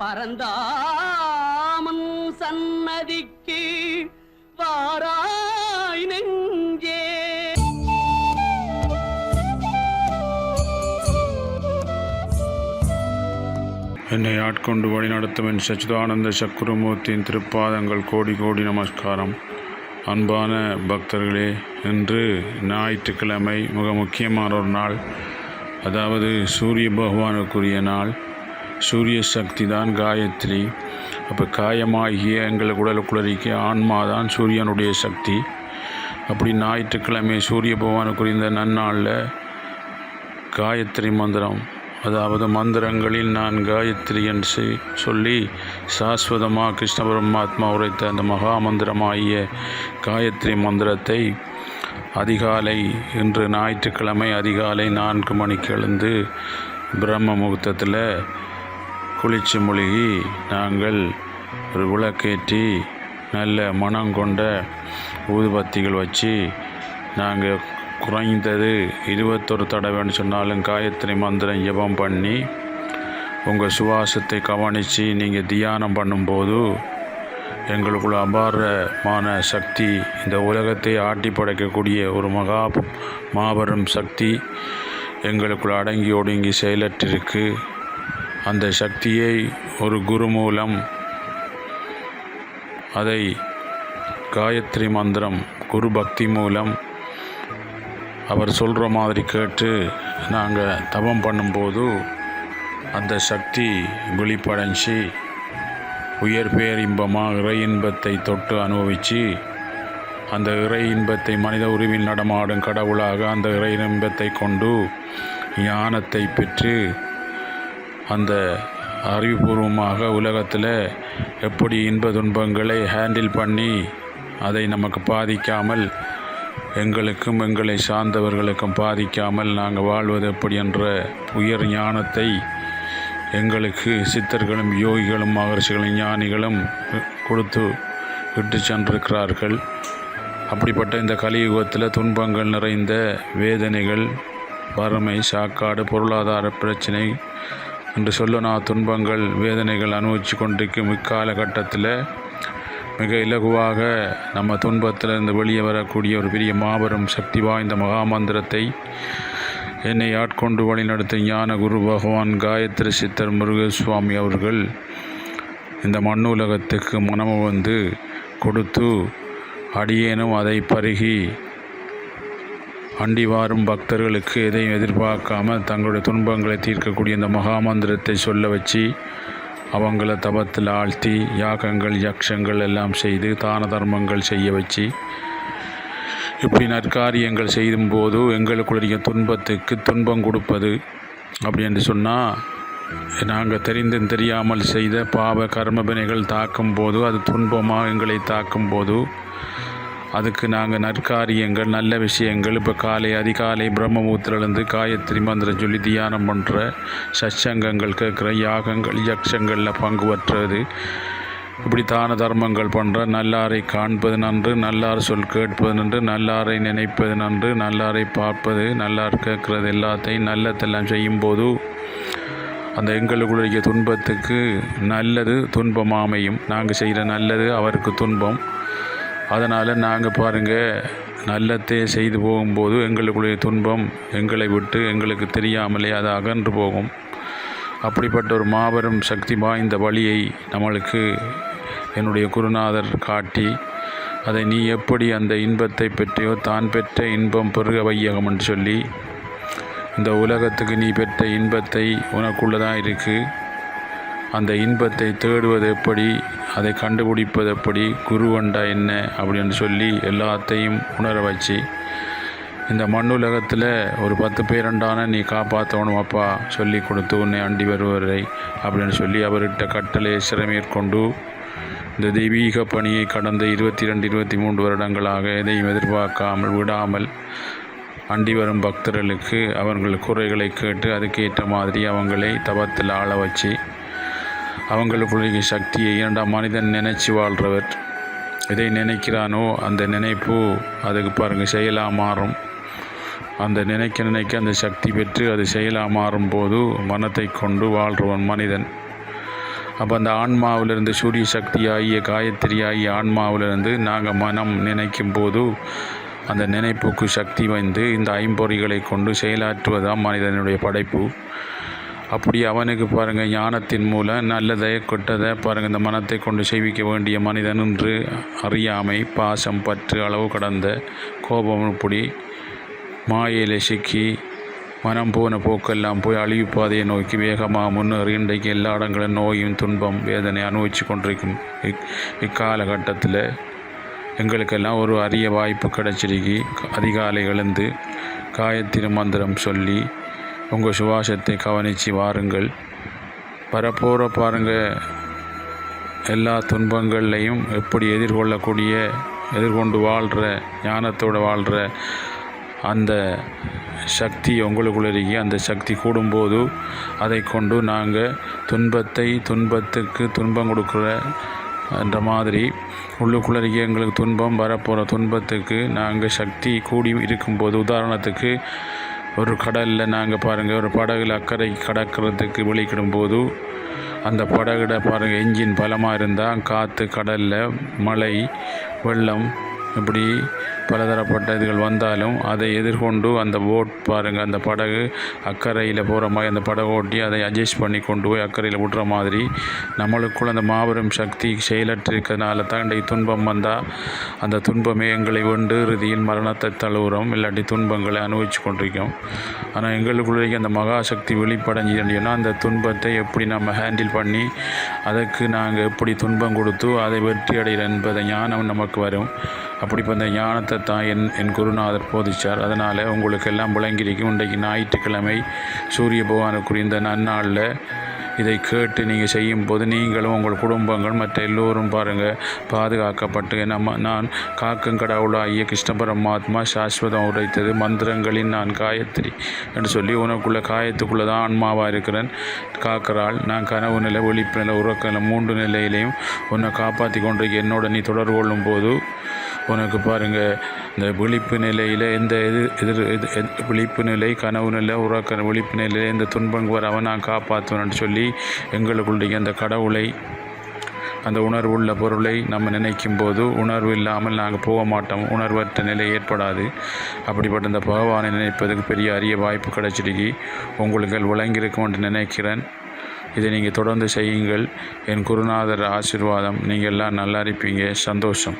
பரந்தாமன் சன்னதிக்கு வாராய் நெஞ்சே. என்னை ஆட்கொண்டு வழிநடத்தும் என் சச்சிதானந்த சக்குரமூர்த்தியின் திருப்பாதங்கள் கோடி கோடி நமஸ்காரம். அன்பான பக்தர்களே இன்று ஞாயிற்றுக்கிழமை மிக முக்கியமான ஒரு நாள். அதாவது சூரிய பகவானுக்குரிய நாள். சூரிய சக்தி தான் காயத்ரி. அப்போ காயமாகிய எங்கள் உடலுக்குள்ளறிக்க ஆன்மா தான் சூரியனுடைய சக்தி. அப்படி ஞாயிற்றுக்கிழமை சூரிய பகவானுக்குரிய இந்த நன்னாளில் காயத்ரி மந்திரம். அதாவது மந்திரங்களில் நான் காயத்ரி என்று சொல்லி சாஸ்வதமாக கிருஷ்ண பரமாத்மா உரைத்த அந்த மகா மந்திரமாகிய காயத்ரி மந்திரத்தை அதிகாலை இன்று ஞாயிற்றுக்கிழமை அதிகாலை நான்கு மணிக்கு எழுந்து பிரம்ம முகூர்த்தத்தில் குளிச்சு மூழ்கி நாங்கள் ஒரு விளக்கேற்றி நல்ல மனம் கொண்ட ஊதுபத்திகள் வச்சு நாங்கள் குறைந்தது இருபத்தொரு தடவைன்னு சொன்னாலும் காயத்ரி மந்திரம் ஜபம் பண்ணி உங்கள் சுவாசத்தை கவனித்து நீங்கள் தியானம் பண்ணும்போது எங்களுக்குள்ள அபாரமான சக்தி இந்த உலகத்தை ஆட்டி படைக்கக்கூடிய ஒரு மகா மாபெரும் சக்தி எங்களுக்குள் அடங்கி ஒடுங்கி செயலற்றிருக்கு. அந்த சக்தியை ஒரு குரு மூலம் அதை காயத்ரி மந்திரம் குரு பக்தி மூலம் அவர் சொல்கிற மாதிரி கேட்டு நாங்கள் தவம் பண்ணும்போது அந்த சக்தி வெளிப்படைஞ்சி உயர் பேரின்பமாக இறை இன்பத்தை தொட்டு அனுபவித்து அந்த இறை இன்பத்தை மனித உருவில் நடமாடும் கடவுளாக அந்த இறை இன்பத்தை கொண்டு ஞானத்தை பெற்று அந்த அறிவுபூர்வமாக உலகத்தில் எப்படி இன்ப துன்பங்களை ஹேண்டில் பண்ணி அதை நமக்கு பாதிக்காமல் எங்களுக்கும் எங்களை சார்ந்தவர்களுக்கும் பாதிக்காமல் நாங்கள் வாழ்வது எப்படி என்ற உயர் ஞானத்தை எங்களுக்கு சித்தர்களும் யோகிகளும் மகர்ஷிகளும் ஞானிகளும் கொடுத்து விட்டு சென்றிருக்கிறார்கள். அப்படிப்பட்ட இந்த கலியுகத்தில் துன்பங்கள் நிறைந்த வேதனைகள் வறுமை சாக்காடு பொருளாதார பிரச்சனை என்று சொல்லுனா துன்பங்கள் வேதனைகள் அனுபவித்து கொண்டிருக்கும் இக்காலகட்டத்தில் மிக இலகுவாக நம்ம துன்பத்திலிருந்து வெளியே வரக்கூடிய ஒரு பெரிய மாபெரும் சக்தி வாய்ந்த மகாமந்திரத்தை என்னை ஆட்கொண்டு வழிநடத்தும் ஞான குரு பகவான் காயத்ரி சித்தர் முருகசுவாமி அவர்கள் இந்த மண்ணுலகத்துக்கு மனமு வந்து கொடுத்து அடியேனும் அதை பருகி அண்டி வாரும் பக்தர்களுக்கு எதையும் எதிர்பார்க்காம தங்களுடைய துன்பங்களை தீர்க்கக்கூடிய இந்த மகாமந்திரத்தை சொல்ல வச்சு அவங்கள தபத்தில் ஆழ்த்தி யாகங்கள் யக்ஷங்கள் எல்லாம் செய்து தான தர்மங்கள் செய்ய வச்சு இப்படி நற்காரியங்கள் செய்யும் போது எங்களுக்குரிய துன்பத்துக்கு துன்பம் கொடுப்பது அப்படி என்று சொன்னால் நாங்கள் தெரிந்தும் தெரியாமல் செய்த பாவ கர்மபினைகள் தாக்கும் போது அது துன்பமாக எங்களை தாக்கும் போது அதுக்கு நாங்கள் நற்காரியங்கள் நல்ல விஷயங்கள் இப்போ காலை அதிகாலை பிரம்மபூத்திலிருந்து காயத்ரி மந்திரம் சொல்லி தியானம் பண்ணுற சச்சங்கங்கள் கேட்குற யாகங்கள் யக்ஷங்களில் பங்கு பற்றுறது இப்படி தான தர்மங்கள் பண்ணுற நல்லாரை காண்பது நன்று நல்லார் சொல் கேட்பது நன்று நல்லாரை நினைப்பது நன்று நல்லாரை பார்ப்பது நல்லார் கேட்குறது எல்லாத்தையும் நல்லதெல்லாம் செய்யும்போது அந்த எங்களுக்குரிய துன்பத்துக்கு நல்லது துன்பம் அமையும் நாங்கள் செய்கிற நல்லது அவருக்கு துன்பம். அதனால் நாங்கள் பாருங்கள் நல்லத்தே செய்து போகும்போது எங்களுக்குடைய துன்பம் எங்களை விட்டு எங்களுக்கு தெரியாமலே அது அகன்று போகும். அப்படிப்பட்ட ஒரு மாபெரும் சக்தி வாய்ந்த வழியை நம்மளுக்கு என்னுடைய குருநாதர் காட்டி அதை நீ எப்படி அந்த இன்பத்தை பெற்றையோ தான் பெற்ற இன்பம் பெருக வையகம் என்று சொல்லி இந்த உலகத்துக்கு நீ பெற்ற இன்பத்தை உனக்குள்ளதான் இருக்குது அந்த இன்பத்தை தேடுவது எப்படி? அதை கண்டுபிடிப்பது எப்படி? குருவண்டா என்ன? அப்படின்னு சொல்லி எல்லாத்தையும் உணர வச்சு இந்த மண்ணுலகத்தில் ஒரு பத்து பேரண்டான நீ காப்பாற்றணும் அப்பா சொல்லி கொடுத்து உன்னை அண்டி வருவரை அப்படின்னு சொல்லி அவர்கிட்ட கட்டளை சிறமேற்கொண்டு இந்த தெய்வீக பணியை கடந்த இருபத்தி ரெண்டு இருபத்தி மூன்று வருடங்களாக எதையும் எதிர்பார்க்காமல் விடாமல் அண்டி வரும் பக்தர்களுக்கு அவர்கள் குறைகளை கேட்டு அதுக்கேற்ற மாதிரி அவங்களை தவத்தில் ஆள வச்சு அவங்களுக்குள்ள சக்தியை இரண்டாம் மனிதன் நினைச்சு வாழ்கிறவர் எதை நினைக்கிறானோ அந்த நினைப்பு அதுக்கு பாருங்கள் செயலாக மாறும். அந்த நினைக்க நினைக்க அந்த சக்தி பெற்று அது செயலாக மாறும்போது மனத்தை கொண்டு வாழ்கிறவன் மனிதன். அப்போ அந்த ஆன்மாவிலிருந்து சூரிய சக்தி ஆகிய காயத்திரி ஆகிய ஆன்மாவிலிருந்து நாங்கள் மனம் நினைக்கும் போது அந்த நினைப்புக்கு சக்தி வந்து இந்த ஐம்பொறிகளை கொண்டு செயலாற்றுவதுதான் மனிதனுடைய படைப்பு. அப்படி அவனுக்கு பாருங்கள் ஞானத்தின் மூலம் நல்லதை கெட்டதை பாருங்கள் இந்த மனத்தை கொண்டு செய்விக்க வேண்டிய மனிதன் என்று அறியாமை பாசம் பற்று அளவு கடந்த கோபம் இப்படி மாயையில் சிக்கி மனம் போன போக்கெல்லாம் போய் அழிவு பாதையை நோக்கி வேகமாக முன்னேறி இன்றைக்கு எல்லா இடங்களும் நோயும் துன்பம் வேதனை அனுபவித்து கொண்டிருக்கும். இக் இக்காலகட்டத்தில் எங்களுக்கெல்லாம் ஒரு அரிய வாய்ப்பு கிடைச்சிருக்கி. அதிகாலை எழுந்து காயத்திரி மந்திரம் சொல்லி உங்கள் சுவாசத்தை கவனித்து வாருங்கள். வரப்போகிற பாருங்கள் எல்லா துன்பங்கள்லையும் எப்படி எதிர்கொள்ளக்கூடிய எதிர்கொண்டு வாழ்கிற ஞானத்தோடு வாழ்கிற அந்த சக்தி உங்களுக்குள்ள இருக்கி அந்த சக்தி கூடும்போது அதை கொண்டு நாங்கள் துன்பத்தை துன்பத்துக்கு துன்பம் கொடுக்குற என்ற மாதிரி உள்ளுக்குள்ள இருக்க எங்களுக்கு துன்பம் வரப்போகிற துன்பத்துக்கு நாங்கள் சக்தி கூடி இருக்கும்போது உதாரணத்துக்கு ஒரு கடலில் நாங்கள் பாருங்கள் ஒரு படகுல அக்கறை கடக்கிறதுக்கு வெளிக்கிடும் போது அந்த படகுட பாருங்கள் என்ஜின் பலமாக இருந்தால் காற்று கடலில் மழை வெள்ளம் இப்படி பலதரப்பட்ட இதுகள் வந்தாலும் அதை எதிர்கொண்டு அந்த போட் பாருங்கள் அந்த படகு அக்கறையில் போகிற மாதிரி அந்த படகு ஓட்டி அதை அட்ஜஸ்ட் பண்ணி கொண்டு போய் அக்கறையில் விடுற மாதிரி நம்மளுக்குள்ள அந்த மாபெரும் சக்தி செயலற்று இருக்கிறதுனால தான் இன்றைக்கு துன்பம் வந்தால் அந்த துன்பமே எங்களை வெண்டு இறுதியில் மரணத்தை தழுவுறோம். இல்லாட்டி துன்பங்களை அனுபவித்து கொண்டிருக்கோம். ஆனால் எங்களுக்குள்ளே அந்த மகாசக்தி வெளிப்படைஞ்சுன்னா அந்த துன்பத்தை எப்படி நம்ம ஹேண்டில் பண்ணி அதற்கு நாங்கள் எப்படி துன்பம் கொடுத்து அதை வெற்றி அடைகிற என்பதை ஞானம் நமக்கு வரும். அப்படி இப்போ அந்த ஞானத்தை தான் என் என் குருநாதர் போதிச்சார். அதனால் உங்களுக்கு எல்லாம் விளங்கியிருக்கும். இன்றைக்கு ஞாயிற்றுக்கிழமை சூரிய பகவானுக்குரிய இந்த நன்னாளில் இதை கேட்டு நீங்கள் செய்யும்போது நீங்களும் உங்கள் குடும்பங்கள் மற்ற எல்லோரும் பாருங்கள் பாதுகாக்கப்பட்டு. நம்ம நான் காக்கும் கடவுளாகிய கிருஷ்ண பரமாத்மா சாஸ்வதம் உரைத்தது. மந்திரங்களின் நான் காயத்ரி என்று சொல்லி உனக்குள்ள காயத்துக்குள்ளே தான் ஆன்மாவாக இருக்கிறேன். காக்கிறாள் நான் கனவு நிலை ஒழிப்பு நிலை உறக்க நிலை மூன்று நிலையிலையும் உன்னை காப்பாற்றி கொண்டிருக்க என்னோட நீ தொடர்பு கொள்ளும் போது உனக்கு பாருங்கள் இந்த விழிப்பு நிலையில் எந்த எது எதிர் எது விழிப்பு நிலை கனவு நிலை உறக்க விழிப்பு நிலையில் எந்த துன்பங்கள் அவன் நான் காப்பாற்றுவேன்னு சொல்லி எங்களுக்குள்ள அந்த கடவுளை அந்த உணர்வு உள்ள பொருளை நம்ம நினைக்கும் போது உணர்வு இல்லாமல் நாங்கள் போக மாட்டோம். உணர்வற்ற நிலை ஏற்படாது. அப்படிப்பட்ட இந்த பகவானை நினைப்பதற்கு பெரிய அரிய வாய்ப்பு கிடைச்சிருக்கு. உங்களுக்கு விளங்கியிருக்கும் என்று நினைக்கிறேன். இதை நீங்கள் தொடர்ந்து செய்யுங்கள். என் குருநாதர் ஆசீர்வாதம். நீங்கள் எல்லாம் நல்லா இருப்பீங்க. சந்தோஷம்.